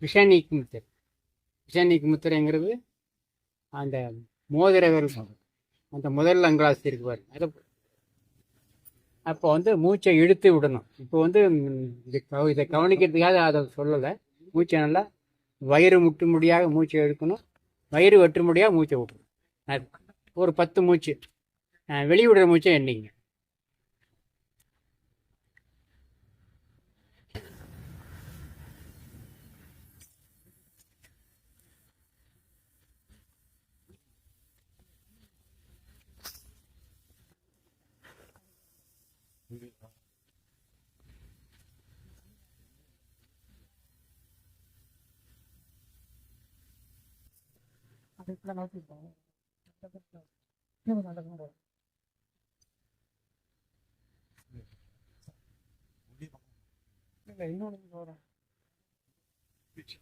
விஷநீக்கு முத்திரை விஷநீக்கு முத்திரைங்கிறது அந்த மோதிரவர் அந்த முதல் அங்கிலாசி இருக்கு பாரு அதை அப்போ வந்து மூச்சை இழுத்து விடணும். இப்போ வந்து இது கவ- இதை கவனிக்கிறதுக்காக அதை சொல்லலை. மூச்சை நல்லா வயிறு முட்டு முடியாக மூச்சை எடுக்கணும் வயிறு வெட்டு முடியாக மூச்சை விடணும். ஒரு பத்து மூச்சு. வெளியிடுற மூச்சை எண்ணிங்க 네. 그러니까 인원이 뭐라. 그치.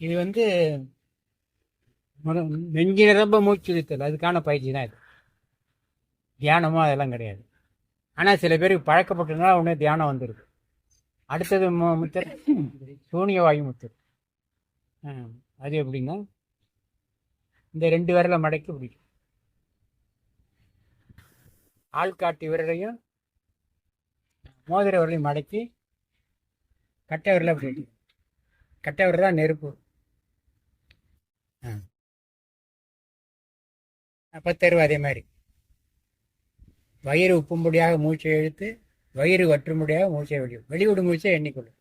இது வந்து நெஞ்சு நிரம்ப மூச்சு அதுக்கான பயிற்சி தான் இது. தியானமோ அதெல்லாம் கிடையாது. ஆனால் சில பேருக்கு பழக்கப்பட்டதுனால உடனே தியானம் வந்துடுது அடுத்தது மு- முத்தர் சூனிய வாயு முத்தர். ஆ, அது எப்படின்னா இந்த ரெண்டு விரலை மடக்கி பிடிக்கும். ஆள்காட்டி விரலையும் மோதிர விரலையும் மடக்கி கட்டை விரலை பிடிக்கும். கட்டை விரல் தான் நெருப்பு. ஆ. தருவ அதே மாதிரி. வயிறு உப்பும்படியாக மூச்சை இழுத்து வயிறு வற்றும்படியாக மூச்சை வெளியும் வெளிவிடும் மூச்சை எண்ணிக்கொள்ளும்.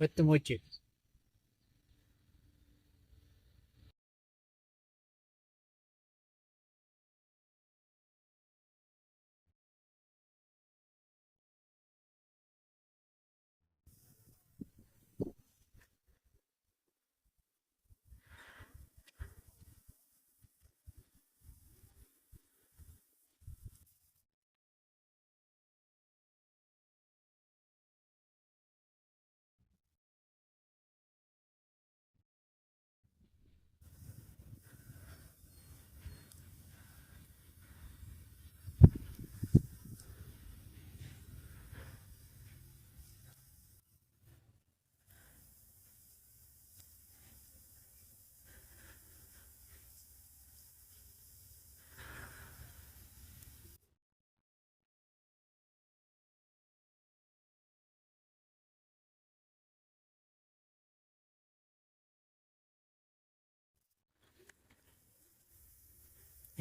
பத்து மூச்சு ஏன்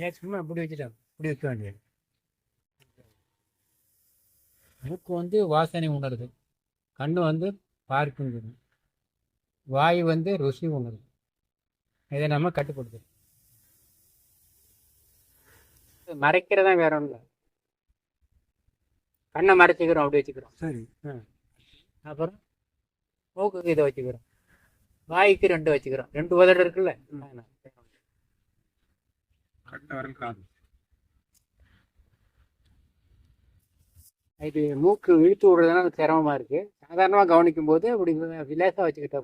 சும்மா இப்படி வச்சுட்டோம் இப்படி வைக்க வேண்டியது. மூக்கு வந்து வாசனை உணருது. கண்ணு வந்து பார்க்குங்குது வாய் வந்து ருசி உணருது. இதை நம்ம கட்டுப்படுத்தும் மறைக்கிறதா வேற ஒன்றும் இல்லை. கண்ணை மறைச்சிக்கிறோம் அப்படி வச்சுக்கிறோம். சரி. அப்புறம் மூக்குக்கு இதை வச்சுக்கிறோம். வாய்க்கு ரெண்டு வச்சுக்கிறோம். ரெண்டு உதடு இருக்குல்ல வரல் காது இது மூக்கு இழுத்து விடுறதுனால சிரமமா இருக்கு சாதாரணமாக கவனிக்கும் போது அப்படி விலேசா வச்சுக்கிட்டா.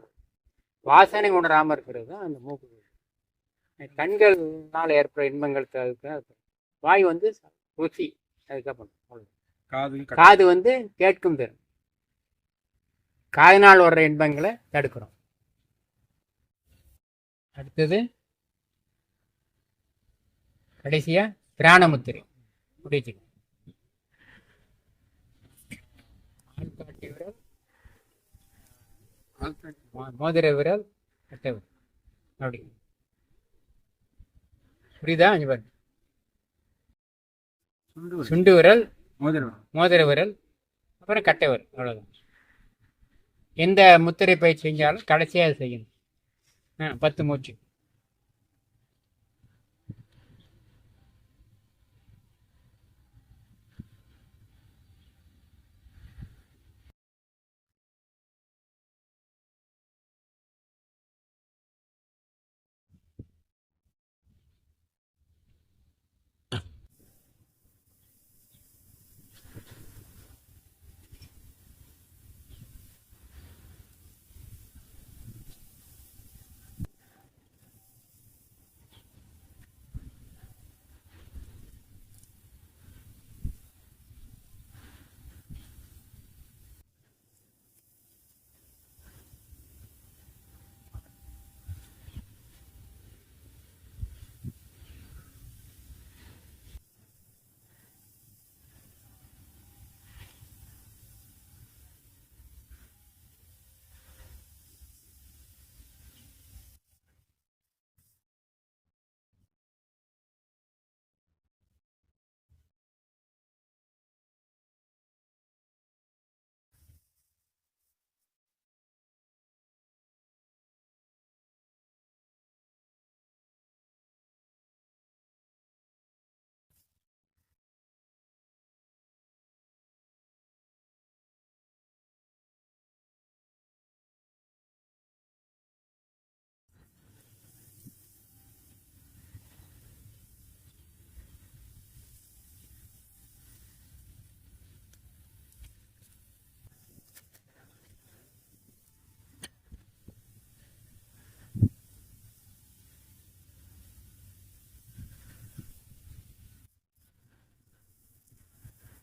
வாசனை உணராம இருக்கிறது தான் அந்த மூக்கு கண்கள்னால ஏற்படுற இன்பங்கள் தவிர்க்க அது. வாய் வந்து ருசி அவ்வளவுதான். காது காது வந்து கேட்கும் திறன் காதினால் வர்ற இன்பங்களை தடுக்கிறோம் அடுத்தது கடைசியா பிராணமுத்திரை. முடிச்சு ஆள்காட்டி விரல் மோதிர விரல் கட்டை விரல் அப்படி. புரியுதா அஞ்சு பாரு சுண்டு வரை. சுண்டு விரல் மோதிர விரல் அப்புறம் கட்டை விரல் அவ்வளோதான் எந்த முத்திரை பயிற்சி செஞ்சாலும் கடைசியாக செய்யணும். பத்து மூச்சு.